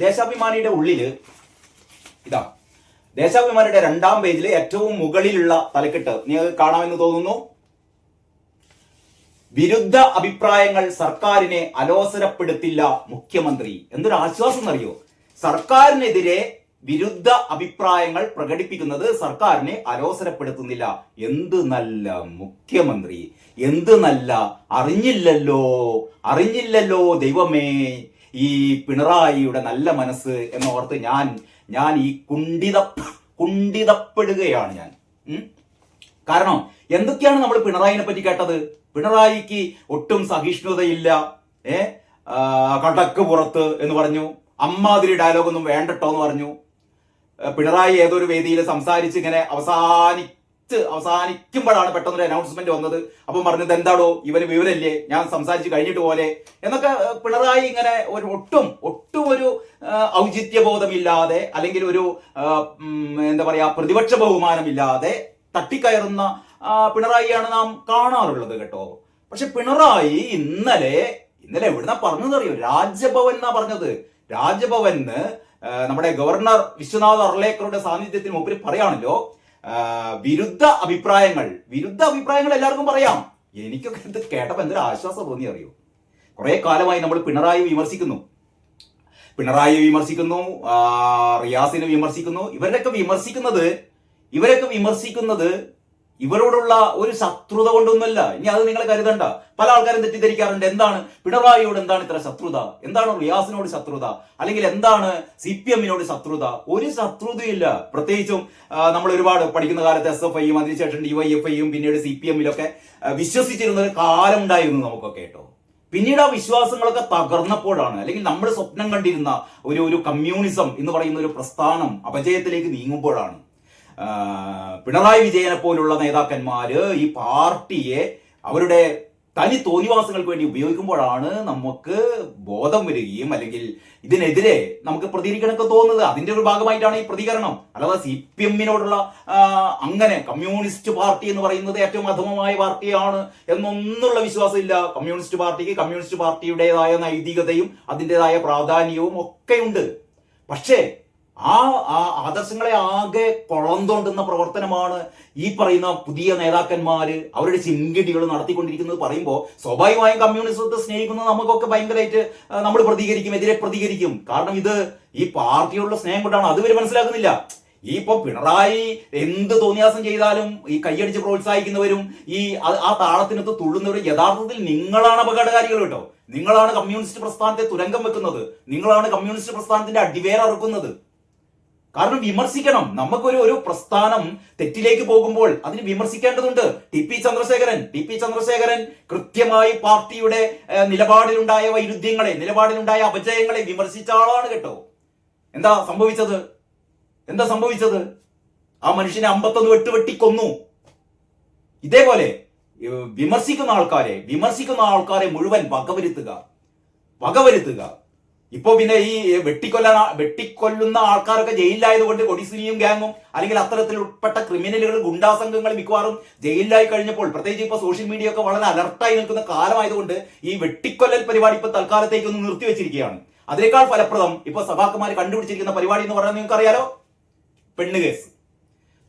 ദേശാഭിമാനിയുടെ ഉള്ളിൽ ഇതാ ദേശാഭിമാനിയുടെ രണ്ടാം പേജിലെ ഏറ്റവും മുകളിലുള്ള തലക്കെട്ട് നിങ്ങൾക്ക് കാണാമെന്ന് തോന്നുന്നു. വിരുദ്ധ അഭിപ്രായങ്ങൾ സർക്കാരിനെ അലോസരപ്പെടുത്തില്ല മുഖ്യമന്ത്രി. എന്തൊരു ആശ്വാസം അറിയോ സർക്കാരിനെതിരെ വിരുദ്ധ അഭിപ്രായങ്ങൾ പ്രകടിപ്പിക്കുന്നത് സർക്കാരിനെ അലോസരപ്പെടുത്തുന്നില്ല. എന്ത് നല്ല മുഖ്യമന്ത്രി. എന്ത് നല്ല അറിഞ്ഞില്ലല്ലോ. അറിഞ്ഞില്ലല്ലോ ദൈവമേ. ഈ പിണറായിയുടെ നല്ല മനസ്സ് എന്നോർത്ത് ഞാൻ ഞാൻ ഈ കുണ്ടിത കുണ്ടിതപ്പെടുകയാണ് ഞാൻ. കാരണം എന്തൊക്കെയാണ് നമ്മൾ പിണറായിനെ പറ്റി കേട്ടത്? പിണറായിക്ക് ഒട്ടും സഹിഷ്ണുതയില്ല ഏ? കടക്ക് പുറത്ത് എന്ന് പറഞ്ഞു. അമ്മാതിരി ഡയലോഗൊന്നും വേണ്ടട്ടോ എന്ന് പറഞ്ഞു. പിണറായി ഏതൊരു വേദിയിൽ സംസാരിച്ച് ഇങ്ങനെ അവസാനിച്ച് അവസാനിക്കുമ്പോഴാണ് പെട്ടെന്നൊരു അനൗൺസ്മെന്റ് വന്നത്. അപ്പം പറഞ്ഞത് എന്താണോ ഇവർ വിവരമില്ലേ? ഞാൻ സംസാരിച്ച് കഴിഞ്ഞിട്ട് പോലെ എന്നൊക്കെ പിണറായി ഇങ്ങനെ ഒരു ഒട്ടും ഒട്ടും ഒരു ഔചിത്യബോധമില്ലാതെ അല്ലെങ്കിൽ ഒരു എന്താ പറയാ പ്രതിപക്ഷ ബഹുമാനമില്ലാതെ തട്ടിക്കയറുന്ന പിണറായിയാണ് നാം കാണാറുള്ളത് കേട്ടോ. പക്ഷെ പിണറായി ഇന്നലെ ഇന്നലെ എവിടുന്ന പറഞ്ഞതറിയോ രാജ്ഭവൻ എന്നാ പറഞ്ഞത്. രാജ്ഭവന് നമ്മുടെ ഗവർണർ വിശ്വനാഥ് അർലേക്കറുടെ സാന്നിധ്യത്തിന് മുമ്പിൽ പറയാണല്ലോ വിരുദ്ധ അഭിപ്രായങ്ങൾ. വിരുദ്ധ അഭിപ്രായങ്ങൾ എല്ലാവർക്കും പറയാം. എനിക്കൊക്കെ ഇത് കേട്ടപ്പോൾ എന്തൊരു ആശ്വാസം തോന്നി അറിയോ? കുറെ കാലമായി നമ്മൾ പിണറായി വിമർശിക്കുന്നു. പിണറായി വിമർശിക്കുന്നു റിയാസിനെ വിമർശിക്കുന്നു. ഇവരൊക്കെ വിമർശിക്കുന്നത് ഇവരൊക്കെ വിമർശിക്കുന്നത് ഇവരോടുള്ള ഒരു ശത്രുത കൊണ്ടൊന്നുമല്ല. ഇനി അത് നിങ്ങൾ കരുതണ്ട. പല ആൾക്കാരും തെറ്റിദ്ധരിക്കാറുണ്ട്. എന്താണ്? പിണറായിയോട് എന്താണ് ഇത്ര ശത്രുത? എന്താണ് റിയാസിനോട് ശത്രുത? അല്ലെങ്കിൽ എന്താണ് സി പി എമ്മിനോട് ശത്രുത? ഒരു ശത്രുതയില്ല. പ്രത്യേകിച്ചും നമ്മൾ ഒരുപാട് പഠിക്കുന്ന കാലത്ത് എസ് എഫ് ഐയും അതിനുശേഷം ഡിവൈഎഫ് ഐയും പിന്നീട് സി പി എമ്മിലൊക്കെ വിശ്വസിച്ചിരുന്ന ഒരു കാലം ഉണ്ടായിരുന്നു നമുക്കൊക്കെ കേട്ടോ. പിന്നീട് ആ വിശ്വാസങ്ങളൊക്കെ തകർന്നപ്പോഴാണ് അല്ലെങ്കിൽ നമ്മൾ സ്വപ്നം കണ്ടിരുന്ന ഒരു ഒരു കമ്മ്യൂണിസം എന്ന് പറയുന്ന ഒരു പ്രസ്ഥാനം അപജയത്തിലേക്ക് നീങ്ങുമ്പോഴാണ്. പിണറായി വിജയനെ പോലുള്ള നേതാക്കന്മാര് ഈ പാർട്ടിയെ അവരുടെ തനി തോന്നിവാസങ്ങൾക്ക് വേണ്ടി ഉപയോഗിക്കുമ്പോഴാണ് നമുക്ക് ബോധം വരികയും അല്ലെങ്കിൽ ഇതിനെതിരെ നമുക്ക് പ്രതികരിക്കണമൊക്കെ തോന്നുന്നത്. അതിന്റെ ഒരു ഭാഗമായിട്ടാണ് ഈ പ്രതികരണം. അല്ലാതെ സി പി എമ്മിനോടുള്ള അങ്ങനെ കമ്മ്യൂണിസ്റ്റ് പാർട്ടി എന്ന് പറയുന്നത് ഏറ്റവും അധമമായ പാർട്ടിയാണ് എന്നൊന്നുള്ള വിശ്വാസമില്ല. കമ്മ്യൂണിസ്റ്റ് പാർട്ടിക്ക് കമ്മ്യൂണിസ്റ്റ് പാർട്ടിയുടേതായ നൈതികതയും അതിന്റെതായ പ്രാധാന്യവും ഒക്കെയുണ്ട്. പക്ഷേ ആ ആ ആദർശങ്ങളെ ആകെ കൊളന്തോണ്ടുന്ന പ്രവർത്തനമാണ് ഈ പറയുന്ന പുതിയ നേതാക്കന്മാര് അവരുടെ ചിങ്കിടികൾ നടത്തിക്കൊണ്ടിരിക്കുന്നത് പറയുമ്പോൾ സ്വാഭാവികമായും കമ്മ്യൂണിസത്തെ സ്നേഹിക്കുന്നത് നമുക്കൊക്കെ ഭയങ്കരമായിട്ട് നമ്മൾ പ്രതികരിക്കും എതിരെ പ്രതികരിക്കും. കാരണം ഇത് ഈ പാർട്ടിയോടുള്ള സ്നേഹം കൊണ്ടാണ്. അതുവരെ മനസ്സിലാക്കുന്നില്ല. ഈ ഇപ്പൊ പിണറായി എന്ത് തോന്നിയാസം ചെയ്താലും ഈ കൈയടിച്ച് പ്രോത്സാഹിക്കുന്നവരും ഈ ആ- താളത്തിനകത്ത് തുള്ളുന്നവരും യഥാർത്ഥത്തിൽ നിങ്ങളാണ് അപകടകാരികൾ കേട്ടോ. നിങ്ങളാണ് കമ്മ്യൂണിസ്റ്റ് പ്രസ്ഥാനത്തെ തുരങ്കം വെക്കുന്നത്. നിങ്ങളാണ് കമ്മ്യൂണിസ്റ്റ് പ്രസ്ഥാനത്തിന്റെ അടിവേററുക്കുന്നത് കാരണം വിമർശിക്കണം. നമുക്കൊരു ഒരു പ്രസ്ഥാനം തെറ്റിലേക്ക് പോകുമ്പോൾ അതിന് വിമർശിക്കേണ്ടതുണ്ട്. T P Chandrasekharan T P Chandrasekharan കൃത്യമായി പാർട്ടിയുടെ നിലപാടിലുണ്ടായ വൈരുദ്ധ്യങ്ങളെ നിലപാടിലുണ്ടായ അപജയങ്ങളെ വിമർശിച്ച ആളാണ് കേട്ടോ. എന്താ സംഭവിച്ചത്? എന്താ സംഭവിച്ചത്? ആ മനുഷ്യനെ അമ്പത്തൊന്ന് വെട്ട് വെട്ടി കൊന്നു ഇതേപോലെ വിമർശിക്കുന്ന ആൾക്കാരെ വിമർശിക്കുന്ന ആൾക്കാരെ മുഴുവൻ വകവരുത്തുക. വകവരുത്തുക. ഇപ്പൊ പിന്നെ ഈ വെട്ടിക്കൊല്ല വെട്ടിക്കൊല്ലുന്ന ആൾക്കാരൊക്കെ ജയിലിലായതുകൊണ്ട് കൊടിസിനിയും ഗ്യാങ്ങും അല്ലെങ്കിൽ അത്തരത്തിൽ ഉൾപ്പെട്ട ക്രിമിനലുകൾ ഗുണ്ടാസംഘങ്ങൾ മിക്കവാറും ജയിലിലായി കഴിഞ്ഞപ്പോൾ പ്രത്യേകിച്ച് ഇപ്പൊ സോഷ്യൽ മീഡിയ ഒക്കെ വളരെ അലർട്ടായി നിൽക്കുന്ന കാലമായതുകൊണ്ട് ഈ വെട്ടിക്കൊല്ലൽ പരിപാടി ഇപ്പൊ തൽക്കാലത്തേക്ക് ഒന്ന് നിർത്തിവെച്ചിരിക്കുകയാണ് അതിനേക്കാൾ ഫലപ്രദം ഇപ്പൊ സഭാക്കന്മാർ കണ്ടുപിടിച്ചിരിക്കുന്ന പരിപാടി എന്ന് പറഞ്ഞാൽ നിങ്ങൾക്ക് അറിയാലോ? പെണ്ണ് കേസ്.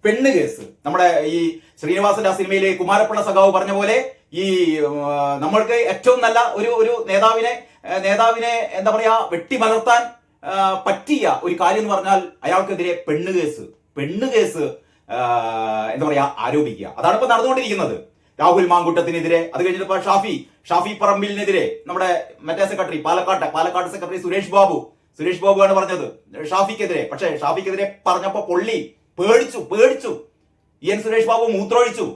പെണ്ണ് കേസ്. നമ്മുടെ ഈ ശ്രീനിവാസന്റെ ആ സിനിമയിലെ കുമാരപ്പിള്ള സഖാവ് പറഞ്ഞ പോലെ ഈ നമ്മൾക്ക് ഏറ്റവും നല്ല ഒരു ഒരു നേതാവിനെ നേതാവിനെ എന്താ പറയാ വെട്ടിമലർത്താൻ പറ്റിയ ഒരു കാര്യം എന്ന് പറഞ്ഞാൽ അയാൾക്കെതിരെ പെണ്ണ് കേസ്. പെണ്ണ് കേസ് എന്താ പറയാ ആരോപിക്കുക. അതാണ് ഇപ്പൊ നടന്നുകൊണ്ടിരിക്കുന്നത്. രാഹുൽ മാങ്കുട്ടത്തിനെതിരെ അത് കഴിഞ്ഞിട്ട് ഷാഫി ഷാഫി പറമ്പിലിനെതിരെ നമ്മുടെ മറ്റേ സെക്രട്ടറി പാലക്കാട്ടെ പാലക്കാട് സെക്രട്ടറി സുരേഷ് ബാബു സുരേഷ് ബാബു ആണ് പറഞ്ഞത്. ഷാഫിക്കെതിരെ പക്ഷേ ഷാഫിക്കെതിരെ പറഞ്ഞപ്പോ പൊള്ളി പേടിച്ചു പേടിച്ചു. എൻ സുരേഷ് ബാബു മൂത്രമൊഴിച്ചു.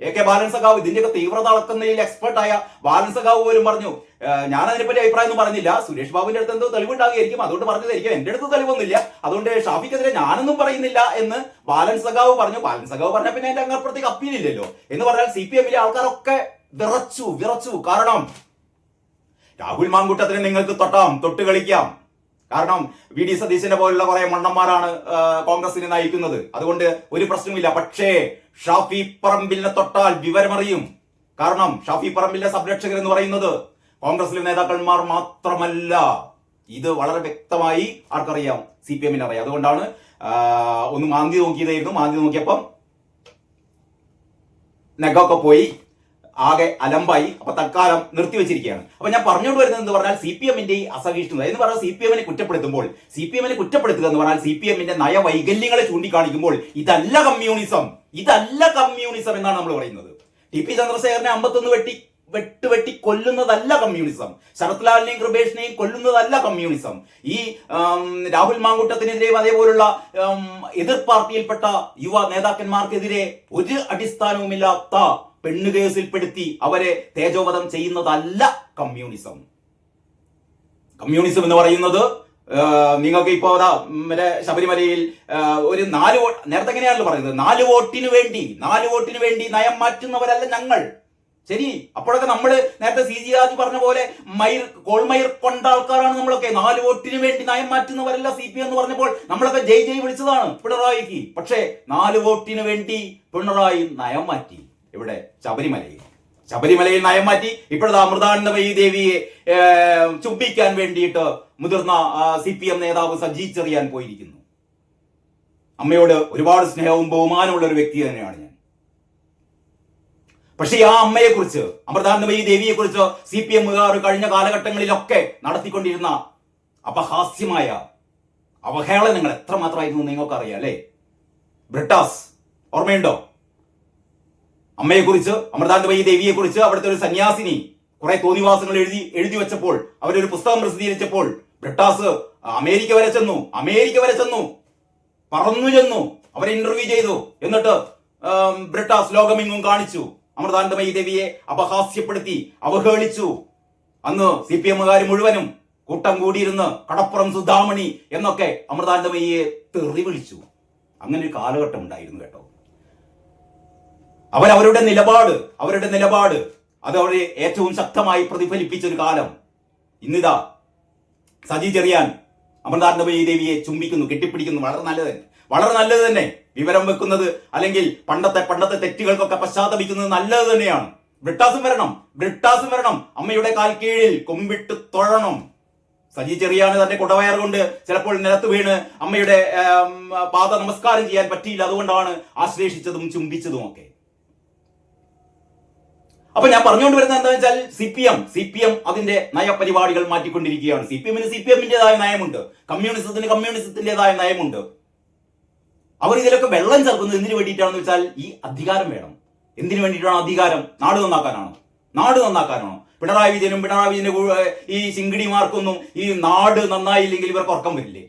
എ കെ ബാലൻ സഖാവ് ഇതിന്റെയൊക്കെ തീവ്രത അളക്കുന്നതിൽ എക്സ്പെർട്ടായ ബാലൻ സഖാവ് പോലും പറഞ്ഞു. "ഏഹ്, ഞാൻ അതിനെപ്പറ്റി അഭിപ്രായം ഒന്നും പറഞ്ഞില്ല. സുരേഷ് ബാബുവിന്റെ അടുത്ത് എന്തോ തെളിവുണ്ടാകുമായിരിക്കും അതുകൊണ്ട് പറഞ്ഞതായിരിക്കും. എന്റെ അടുത്ത് തെളിവൊന്നുമില്ല. അതുകൊണ്ട് ഷാഫിക്കെതിരെ ഞാനൊന്നും പറയുന്നില്ല എന്ന് ബാലൻ സഖാവ് പറഞ്ഞു. ബാലൻ സഖാവ് പറഞ്ഞ പിന്നെ എന്റെ അങ്ങപ്പുറത്തേക്ക് അപ്പീലില്ലല്ലോ എന്ന് പറഞ്ഞാൽ സി പി എമ്മിലെ ആൾക്കാരൊക്കെ വിറച്ചു വിറച്ചു. കാരണം രാഹുൽ മാങ്കൂട്ടത്തിന് നിങ്ങൾക്ക് തൊട്ടാം തൊട്ട് കളിക്കാം. കാരണം വി ഡി സതീശനെ പോലുള്ള കുറെ മണ്ണന്മാരാണ് കോൺഗ്രസിനെ നയിക്കുന്നത്. അതുകൊണ്ട് ഒരു പ്രശ്നമില്ല പക്ഷേ ഷാഫി പറമ്പിലിനെ തൊട്ടാൽ വിവരമറിയും. കാരണം ഷാഫി പറമ്പിലിന്റെ സംരക്ഷകർ എന്ന് പറയുന്നത് കോൺഗ്രസിലെ നേതാക്കന്മാർ മാത്രമല്ല. ഇത് വളരെ വ്യക്തമായി ആർക്കറിയാം. സി പി എമ്മിന് അറിയാം. അതുകൊണ്ടാണ് ഒന്ന് മാന്തി നോക്കിയതായിരുന്നു. മാന്തി നോക്കിയപ്പം നെഗൊക്കെ പോയി. ആകെ അലമ്പായി അപ്പൊ തൽക്കാലം നിർത്തിവെച്ചിരിക്കുകയാണ്. അപ്പൊ ഞാൻ പറഞ്ഞുകൊണ്ട് വരുന്നത് എന്ന് പറഞ്ഞാൽ സി പി എമ്മിന്റെ ഈ അസഹിഷ്ണുത. എന്ന് പറഞ്ഞാൽ സി പി എമ്മിനെ കുറ്റപ്പെടുത്തുമ്പോൾ സി പി എമ്മിനെ കുറ്റപ്പെടുത്തുക എന്ന് പറഞ്ഞാൽ സി പി എമ്മിന്റെ നയവൈകല്യങ്ങളെ ചൂണ്ടിക്കാണിക്കുമ്പോൾ ഇതല്ല കമ്മ്യൂണിസം. ഇതല്ല കമ്മ്യൂണിസം എന്നാണ് നമ്മൾ പറയുന്നത്. ടി പി ചന്ദ്രശേഖരനെ അമ്പത്തൊന്ന് വെട്ടി വെട്ട് വെട്ടി കൊല്ലുന്നതല്ല കമ്മ്യൂണിസം. ശരത്ലാലിനെയും കൃപേഷിനെയും കൊല്ലുന്നതല്ല കമ്മ്യൂണിസം. ഈ രാഹുൽ മാങ്കൂട്ടത്തിനെതിരെയും അതേപോലുള്ള എതിർ പാർട്ടിയിൽപ്പെട്ട യുവ നേതാക്കന്മാർക്കെതിരെ ഒരു അടിസ്ഥാനവുമില്ലാത്ത പെണ്ണുകേസിൽപ്പെടുത്തി അവരെ തേജോവധം ചെയ്യുന്നതല്ല കമ്മ്യൂണിസം. കമ്മ്യൂണിസം എന്ന് പറയുന്നത് നിങ്ങൾക്ക് ഇപ്പോ അതാ മറ്റേ ശബരിമലയിൽ ഒരു നാല് വോട്ട് നേരത്തെ എങ്ങനെയാണല്ലോ പറയുന്നത്? നാല് വോട്ടിന് വേണ്ടി നാല് വോട്ടിന് വേണ്ടി നയം മാറ്റുന്നവരല്ല ഞങ്ങൾ. ശരി? അപ്പോഴൊക്കെ നമ്മൾ നേരത്തെ സി ജി രാജ് പറഞ്ഞ പോലെ മയിർ കോൾമയിർ കൊണ്ട ആൾക്കാരാണ് നമ്മളൊക്കെ. നാല് വോട്ടിന് വേണ്ടി നയം മാറ്റുന്നവരല്ല സി പി എന്ന് പറഞ്ഞപ്പോൾ നമ്മളൊക്കെ ജയ് ജയ് വിളിച്ചതാണ് പിണറായിക്ക്. പക്ഷേ നാല് വോട്ടിന് വേണ്ടി പിണറായി നയം മാറ്റി. ഇവിടെ ശബരിമലയിൽ. ശബരിമലയിൽ നയം മാറ്റി ഇപ്പോഴത്തെ അമൃതാനന്ദമയി ദേവിയെ ചുംബിക്കാൻ വേണ്ടിയിട്ട് മുതിർന്ന സി പി എം നേതാവ് സജി ചെറിയാൻ പോയിരിക്കുന്നു. അമ്മയോട് ഒരുപാട് സ്നേഹവും ബഹുമാനമുള്ള ഒരു വ്യക്തി തന്നെയാണ് ഞാൻ. പക്ഷേ ആ അമ്മയെ കുറിച്ച് അമൃതാനന്ദമയി ദേവിയെ കുറിച്ച് സി പി എമ്മുകാർ കഴിഞ്ഞ കാലഘട്ടങ്ങളിലൊക്കെ നടത്തിക്കൊണ്ടിരുന്ന അപഹാസ്യമായ അവഹേളനങ്ങൾ എത്രമാത്രമായിരുന്നു നിങ്ങൾക്കറിയാം അല്ലേ? ബ്രിട്ടാസ് ഓർമ്മയുണ്ടോ? അമ്മയെക്കുറിച്ച് അമൃതാനന്ദമയി ദേവിയെക്കുറിച്ച് അവിടുത്തെ ഒരു സന്യാസിനി കുറെ തോന്നിവാസങ്ങൾ എഴുതി എഴുതി വെച്ചപ്പോൾ അവരൊരു പുസ്തകം പ്രസിദ്ധീകരിച്ചപ്പോൾ ബ്രിട്ടാസ് അമേരിക്ക വരെ ചെന്നു അമേരിക്ക വരെ ചെന്നു പറന്നു ചെന്നു അവരെ ഇന്റർവ്യൂ ചെയ്തു. എന്നിട്ട് ബ്രിട്ടാസ് ലോകമെങ്ങും കാണിച്ചു. അമൃതാനന്ദമയി ദേവിയെ അപഹാസ്യപ്പെടുത്തി അവഹേളിച്ചു. അന്ന് സി പി എമ്മുകാർ മുഴുവനും കൂട്ടം കൂടിയിരുന്ന് കടപ്പുറം സുധാമണി എന്നൊക്കെ അമൃതാനന്ദമയിയെ തെറി വിളിച്ചു. അങ്ങനെ ഒരു കാലഘട്ടം ഉണ്ടായിരുന്നു കേട്ടോ. അവരവരുടെ നിലപാട് അവരുടെ നിലപാട് അത് അവരെ ഏറ്റവും ശക്തമായി പ്രതിഫലിപ്പിച്ച ഒരു കാലം. ഇന്നിതാ സജി ചെറിയാൻ അമൃതാനന്ദമയി ദേവിയെ ചുംബിക്കുന്നു കെട്ടിപ്പിടിക്കുന്നു. വളരെ നല്ലത് വളരെ നല്ലത് തന്നെ. വിവരം വെക്കുന്നത് അല്ലെങ്കിൽ പണ്ടത്തെ പണ്ടത്തെ തെറ്റുകൾക്കൊക്കെ പശ്ചാത്തപിക്കുന്നത് നല്ലത് തന്നെയാണ്. ബ്രിട്ടാസും വരണം ബ്രിട്ടാസും വരണം. അമ്മയുടെ കാൽ കീഴിൽ കൊമ്പിട്ട് തൊഴണം. സജി ചെറിയാണ് തന്റെ കുടവയർ കൊണ്ട് ചിലപ്പോൾ നിലത്ത് വീണ് അമ്മയുടെ പാദ നമസ്കാരം ചെയ്യാൻ പറ്റിയില്ല. അതുകൊണ്ടാണ് ആശ്ലേഷിച്ചതും ചുംബിച്ചതും ഒക്കെ അപ്പൊ ഞാൻ പറഞ്ഞുകൊണ്ട് വരുന്നത് എന്താ വെച്ചാൽ C P M C P M അതിന്റെ നയപരിപാടികൾ മാറ്റിക്കൊണ്ടിരിക്കുകയാണ്. സി പി എമ്മിന് സി പി എമ്മിന്റേതായ നയമുണ്ട്. കമ്മ്യൂണിസത്തിന് കമ്മ്യൂണിസത്തിന്റേതായ നയമുണ്ട്. അവർ ഇതിലൊക്കെ വെള്ളം ചേർക്കുന്നത് എന്തിനു വേണ്ടിയിട്ടാണെന്ന് വെച്ചാൽ ഈ അധികാരം വേണം. എന്തിനു വേണ്ടിയിട്ടാണ് അധികാരം? നാട് നന്നാക്കാനാണോ. നാട് നന്നാക്കാനാണോ. പിണറായി വിജയനും പിണറായി വിജയന്റെ ഈ ചിങ്കിടിമാർക്കൊന്നും ഈ നാട് നന്നായില്ലെങ്കിൽ ഇവർക്ക് ഉറക്കം വരില്ലേ?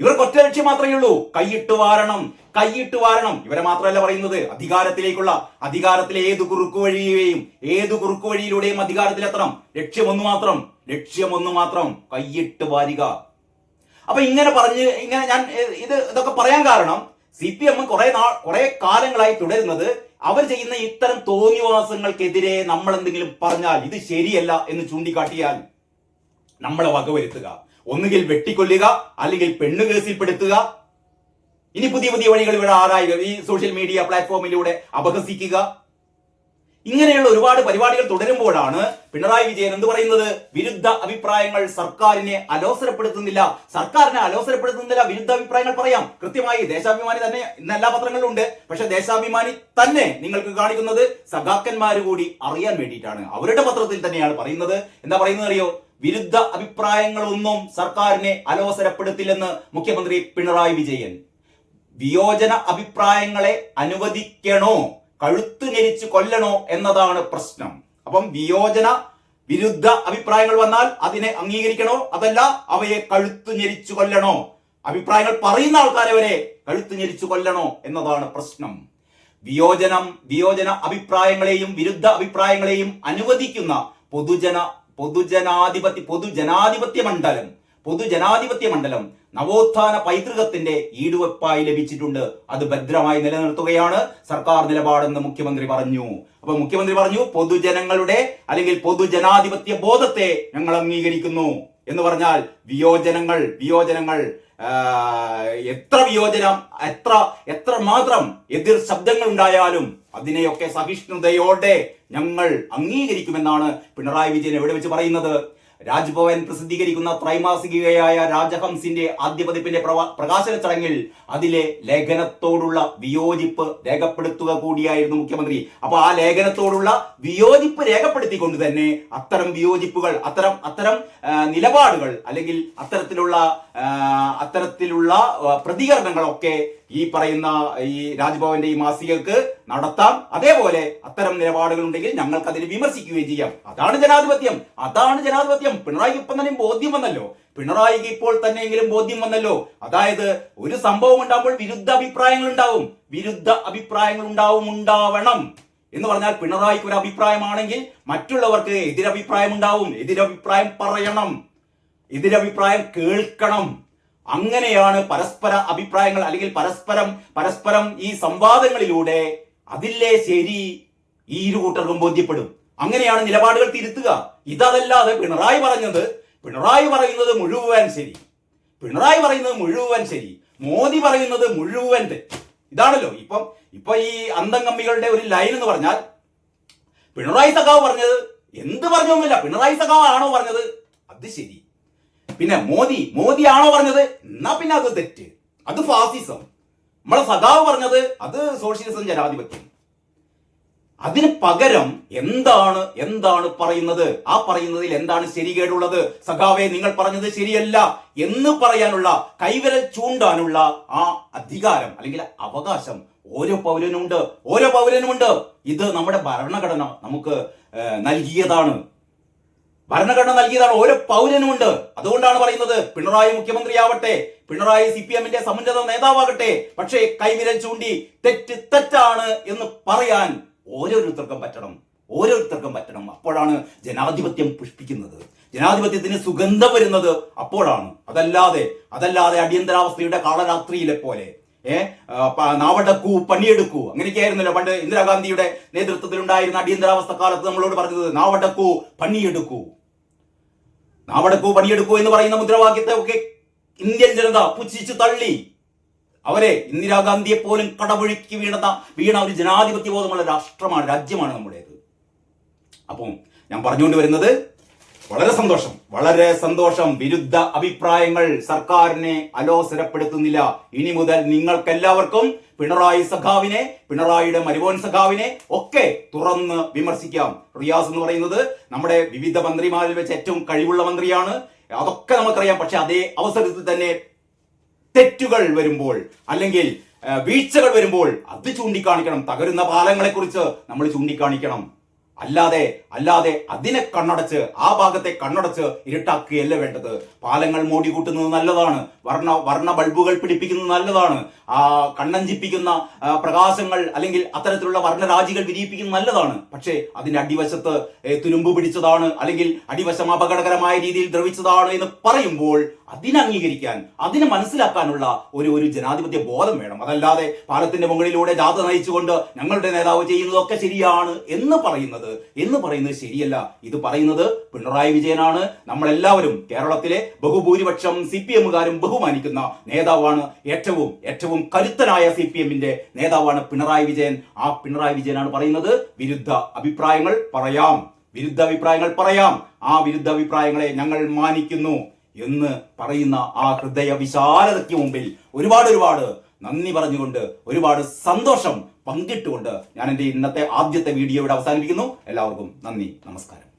ഇവർക്ക് ഒറ്റ ലക്ഷ്യം മാത്രമേ ഉള്ളൂ. കൈയിട്ട് വാരണം. കൈയിട്ട് വാരണം. ഇവരെ മാത്രമല്ല പറയുന്നത്. അധികാരത്തിലേക്കുള്ള അധികാരത്തിലെ ഏത് കുറുക്കു വഴിയെയും ഏത് കുറുക്കു വഴിയിലൂടെയും അധികാരത്തിലെത്തണം ലക്ഷ്യം ഒന്ന് മാത്രം. ലക്ഷ്യം ഒന്ന് മാത്രം. കൈയിട്ട് വാരിക. അപ്പൊ ഇങ്ങനെ പറഞ്ഞ് ഇങ്ങനെ ഞാൻ ഇത് ഇതൊക്കെ പറയാൻ കാരണം സി പി എം കുറെ നാ കുറെ കാലങ്ങളായി തുടരുന്നത് അവർ ചെയ്യുന്ന ഇത്തരം തോന്നിവാസങ്ങൾക്കെതിരെ നമ്മൾ എന്തെങ്കിലും പറഞ്ഞാൽ ഇത് ശരിയല്ല എന്ന് ചൂണ്ടിക്കാട്ടിയാൽ നമ്മളെ വകവരുത്തുക. ഒന്നുകിൽ വെട്ടിക്കൊല്ലുക അല്ലെങ്കിൽ പെണ്ണു കേസിൽപ്പെടുത്തുക. ഇനി പുതിയ പുതിയ വഴികൾ ഇവിടെ ആരായുക ഈ സോഷ്യൽ മീഡിയ പ്ലാറ്റ്ഫോമിലൂടെ അപഹസിക്കുക. ഇങ്ങനെയുള്ള ഒരുപാട് പരിപാടികൾ തുടരുമ്പോഴാണ് പിണറായി വിജയൻ എന്ത് പറയുന്നത്? വിരുദ്ധ അഭിപ്രായങ്ങൾ സർക്കാരിനെ അലോസരപ്പെടുത്തുന്നില്ല. സർക്കാരിനെ അലോസരപ്പെടുത്തുന്നില്ല വിരുദ്ധ അഭിപ്രായങ്ങൾ പറയാം. കൃത്യമായി ദേശാഭിമാനി തന്നെ ഇന്ന് എല്ലാ പത്രങ്ങളിലും ഉണ്ട് പക്ഷെ ദേശാഭിമാനി തന്നെ നിങ്ങൾക്ക് കാണിക്കുന്നത് സഖാക്കന്മാര് കൂടി അറിയാൻ വേണ്ടിയിട്ടാണ്. അവരുടെ പത്രത്തിൽ തന്നെയാണ് പറയുന്നത്. എന്താ പറയുന്നത് അറിയോ വിരുദ്ധ അഭിപ്രായങ്ങളൊന്നും സർക്കാരിനെ അലോസരപ്പെടുത്തില്ലെന്ന് മുഖ്യമന്ത്രി പിണറായി വിജയൻ. വിയോജന അഭിപ്രായങ്ങളെ അനുവദിക്കണോ? കഴുത്തു ഞെരിച്ച് കൊല്ലണോ എന്നതാണ് പ്രശ്നം. അപ്പം വിയോജന വിരുദ്ധ അഭിപ്രായങ്ങൾ വന്നാൽ അതിനെ അംഗീകരിക്കണോ? അതല്ല അവയെ കഴുത്തു ഞെരിച്ചു കൊല്ലണോ? അഭിപ്രായങ്ങൾ പറയുന്ന ആൾക്കാരെ വരെ കഴുത്തു ഞെരിച്ചു കൊല്ലണോ എന്നതാണ് പ്രശ്നം. വിയോജനം വിയോജന അഭിപ്രായങ്ങളെയും വിരുദ്ധ അഭിപ്രായങ്ങളെയും അനുവദിക്കുന്ന പൊതുജന പൊതുജനാധിപത്യ പൊതുജനാധിപത്യ മണ്ഡലം പൊതുജനാധിപത്യ മണ്ഡലം നവോത്ഥാന പൈതൃകത്തിന്റെ ഈടുവെപ്പായി ലഭിച്ചിട്ടുണ്ട്. അത് ഭദ്രമായി നിലനിർത്തുകയാണ്. സർക്കാർ നിലപാടെന്ന് മുഖ്യമന്ത്രി പറഞ്ഞു. അപ്പൊ മുഖ്യമന്ത്രി പറഞ്ഞു പൊതുജനങ്ങളുടെ അല്ലെങ്കിൽ പൊതുജനാധിപത്യ ബോധത്തെ ഞങ്ങൾ അംഗീകരിക്കുന്നു എന്ന് പറഞ്ഞാൽ വിയോജനങ്ങൾ വിയോജനങ്ങൾ എത്ര വിയോജനം എത്ര എത്ര മാത്രം എതിർ ശബ്ദങ്ങൾ ഉണ്ടായാലും അതിനെയൊക്കെ സഹിഷ്ണുതയോടെ ഞങ്ങൾ അംഗീകരിക്കുമെന്നാണ് പിണറായി വിജയൻ എവിടെ വെച്ച് പറയുന്നത്? രാജ്ഭവൻ പ്രസിദ്ധീകരിക്കുന്ന ത്രൈമാസികയായ രാജഹംസിന്റെ ആദ്യ പതിപ്പിന്റെ പ്രകാശന ചടങ്ങിൽ അതിലെ ലേഖനത്തോടുള്ള വിയോജിപ്പ് രേഖപ്പെടുത്തുക കൂടിയായിരുന്നു മുഖ്യമന്ത്രി. അപ്പൊ ആ ലേഖനത്തോടുള്ള വിയോജിപ്പ് രേഖപ്പെടുത്തിക്കൊണ്ട് തന്നെ അത്തരം വിയോജിപ്പുകൾ അത്തരം അത്തരം നിലപാടുകൾ അല്ലെങ്കിൽ അത്തരത്തിലുള്ള അത്തരത്തിലുള്ള പ്രതികരണങ്ങളൊക്കെ ഈ പറയുന്ന ഈ രാജ്ഭവന്റെ ഈ മാസികൾക്ക് നടത്താം. അതേപോലെ അത്തരം നിലപാടുകൾ ഉണ്ടെങ്കിൽ ഞങ്ങൾക്ക് അതിനെ വിമർശിക്കുകയും ചെയ്യാം. അതാണ് ജനാധിപത്യം. അതാണ് ജനാധിപത്യം. പിണറായി ഇപ്പം തന്നെ ബോധ്യം വന്നല്ലോ. പിണറായിക്ക് ഇപ്പോൾ തന്നെയെങ്കിലും ബോധ്യം വന്നല്ലോ. അതായത് ഒരു സംഭവം ഉണ്ടാകുമ്പോൾ വിരുദ്ധ അഭിപ്രായങ്ങൾ ഉണ്ടാവും. വിരുദ്ധ അഭിപ്രായങ്ങൾ ഉണ്ടാവും ഉണ്ടാവണം. എന്ന് പറഞ്ഞാൽ പിണറായിക്ക് ഒരു അഭിപ്രായമാണെങ്കിൽ മറ്റുള്ളവർക്ക് എതിരഭിപ്രായം ഉണ്ടാവും. എതിരഭിപ്രായം പറയണം. എതിരഭിപ്രായം കേൾക്കണം. അങ്ങനെയാണ് പരസ്പര അഭിപ്രായങ്ങൾ അല്ലെങ്കിൽ പരസ്പരം പരസ്പരം ഈ സംവാദങ്ങളിലൂടെ അതില്ലേ ശരി ഈ ഇരു കൂട്ടർക്കും ബോധ്യപ്പെടും. അങ്ങനെയാണ് നിലപാടുകൾ തിരുത്തുക. ഇതല്ലാതെ പിണറായി പറഞ്ഞത് പിണറായി പറയുന്നത് മുഴുവൻ ശരി. പിണറായി പറയുന്നത് മുഴുവൻ ശരി. മോദി പറയുന്നത് മുഴുവൻ ഇതാണല്ലോ. ഇപ്പം ഇപ്പൊ ഈ അന്തംകമ്മികളുടെ ഒരു ലൈൻ എന്ന് പറഞ്ഞാൽ പിണറായി സഖാവ് പറഞ്ഞത് എന്ത് പറഞ്ഞൊന്നുമില്ല. പിണറായി സഖാവ് ആണോ പറഞ്ഞത്? അത് ശരി. പിന്നെ മോദി മോദി ആണോ പറഞ്ഞത്? എന്നാ പിന്നെ അത് തെറ്റ്. അത് ഫാസിസം. നമ്മളെ സഖാവ് പറഞ്ഞത് അത് സോഷ്യലിസം ജനാധിപത്യം. അതിന് പകരം എന്താണ് എന്താണ് പറയുന്നത്? ആ പറയുന്നതിൽ എന്താണ് ശരികേടുള്ളത് സഖാവെ നിങ്ങൾ പറഞ്ഞത് ശരിയല്ല എന്ന് പറയാനുള്ള കൈവിരൽ ചൂണ്ടാനുള്ള ആ അധികാരം അല്ലെങ്കിൽ അവകാശം ഓരോ പൗരനുമുണ്ട്. ഓരോ പൗരനുമുണ്ട്. ഇത് നമ്മുടെ ഭരണഘടന നമുക്ക് നൽകിയതാണ്. ഭരണഘടന നൽകിയതാണ് ഓരോ പൗരനുമുണ്ട് അതുകൊണ്ടാണ് പറയുന്നത് പിണറായി മുഖ്യമന്ത്രിയാവട്ടെ പിണറായി സി പി എമ്മിന്റെ സമുന്നത നേതാവാകട്ടെ പക്ഷേ കൈവിരൽ ചൂണ്ടി തെറ്റ് തെറ്റാണ് എന്ന് പറയാൻ ഓരോരുത്തർക്കും പറ്റണം. ഓരോരുത്തർക്കും പറ്റണം. അപ്പോഴാണ് ജനാധിപത്യം പുഷ്പിക്കുന്നത്. ജനാധിപത്യത്തിന് സുഗന്ധം വരുന്നത് അപ്പോഴാണ്. അതല്ലാതെ അതല്ലാതെ അടിയന്തരാവസ്ഥയുടെ കാളരാത്രിയിലെ പോലെ. ഏഹ് നാവടക്കൂ പണിയെടുക്കൂ. അങ്ങനെയൊക്കെ ആയിരുന്നല്ലോ പണ്ട് ഇന്ദിരാഗാന്ധിയുടെ നേതൃത്വത്തിലുണ്ടായിരുന്ന അടിയന്തരാവസ്ഥ കാലത്ത് നമ്മളോട് പറഞ്ഞത് നാവടക്കൂ പണിയെടുക്കൂ. നാവടക്കൂ പണിയെടുക്കൂ എന്ന് പറയുന്ന മുദ്രാവാക്യത്തെ ഒക്കെ ഇന്ത്യൻ ജനത പുച്ഛിച്ച് തള്ളി. അവരെ ഇന്ദിരാഗാന്ധിയെ പോലും കടപുഴുക്കി വീണത വീണ ഒരു ജനാധിപത്യ ബോധമുള്ള രാഷ്ട്രമാണ് രാജ്യമാണ് നമ്മുടേത്. അപ്പം ഞാൻ പറഞ്ഞുകൊണ്ട് വരുന്നത് വളരെ സന്തോഷം വളരെ സന്തോഷം. വിരുദ്ധ അഭിപ്രായങ്ങൾ സർക്കാരിനെ അലോസരപ്പെടുത്തുന്നില്ല. ഇനി മുതൽ നിങ്ങൾക്കെല്ലാവർക്കും പിണറായി സഖാവിനെ പിണറായിയുടെ മരുവോൻ സഖാവിനെ ഒക്കെ തുറന്ന് വിമർശിക്കാം. റിയാസ് എന്ന് പറയുന്നത് നമ്മുടെ വിവിധ മന്ത്രിമാരിൽ വെച്ച് ഏറ്റവും കഴിവുള്ള മന്ത്രിയാണ്. അതൊക്കെ നമുക്കറിയാം. പക്ഷെ അതേ അവസരത്തിൽ തന്നെ തെറ്റുകൾ വരുമ്പോൾ അല്ലെങ്കിൽ വീഴ്ചകൾ വരുമ്പോൾ അത് ചൂണ്ടിക്കാണിക്കണം. തകരുന്ന പാലങ്ങളെ കുറിച്ച് നമ്മൾ ചൂണ്ടിക്കാണിക്കണം. അല്ലാതെ അല്ലാതെ അതിനെ കണ്ണടച്ച് ആ ഭാഗത്തെ കണ്ണടച്ച് ഇരുട്ടാക്കുകയല്ല വേണ്ടത്. പാലങ്ങൾ മോടി കൂട്ടുന്നത് നല്ലതാണ്. വർണ വർണ ബൾബുകൾ പിടിപ്പിക്കുന്നത് നല്ലതാണ്. ആ കണ്ണഞ്ചിപ്പിക്കുന്ന പ്രകാശങ്ങൾ അല്ലെങ്കിൽ അത്തരത്തിലുള്ള വർണരാജികൾ വിരിയിപ്പിക്കുന്നത് നല്ലതാണ്. പക്ഷേ അതിന്റെ അടിവശത്ത് തുരുമ്പ് പിടിച്ചതാണ് അല്ലെങ്കിൽ അടിവശം അപകടകരമായ രീതിയിൽ ദ്രവിച്ചതാണ് എന്ന് പറയുമ്പോൾ അതിനെ അംഗീകരിക്കാൻ അതിനെ മനസ്സിലാക്കാനുള്ള ഒരു ഒരു ജനാധിപത്യ ബോധം വേണം. അതല്ലാതെ പാലത്തിന്റെ മുകളിലൂടെ ജാഥ നയിച്ചുകൊണ്ട് ഞങ്ങളുടെ നേതാവ് ചെയ്യുന്നതൊക്കെ ശരിയാണ് എന്ന് പറയുന്നത്. എന്ന് പറയുന്നത് ശരിയല്ല. ഇത് പറയുന്നത് പിണറായി വിജയനാണ്. നമ്മളെല്ലാവരും കേരളത്തിലെ ബഹുഭൂരിപക്ഷം സി പി എമ്മുകാരും ബഹുമാനിക്കുന്ന നേതാവാണ് ഏറ്റവും ഏറ്റവും ഏറ്റവും കരുത്തനായ സി പി എമ്മിന്റെ നേതാവാണ് പിണറായി വിജയൻ. ആ പിണറായി വിജയനാണ് പറയുന്നത് വിരുദ്ധ അഭിപ്രായങ്ങൾ പറയാം. വിരുദ്ധ അഭിപ്രായങ്ങൾ പറയാം. ആ വിരുദ്ധ അഭിപ്രായങ്ങളെ ഞങ്ങൾ മാനിക്കുന്നു എന്ന് പറയുന്ന ആ ഹൃദയ വിശാലതയ്ക്ക് മുമ്പിൽ ഒരുപാട് ഒരുപാട് നന്ദി പറഞ്ഞുകൊണ്ട് ഒരുപാട് സന്തോഷം പങ്കിട്ടുകൊണ്ട് ഞാൻ എന്റെ ഇന്നത്തെ ആദ്യത്തെ വീഡിയോ ഇവിടെ അവസാനിപ്പിക്കുന്നു. എല്ലാവർക്കും നന്ദി നമസ്കാരം.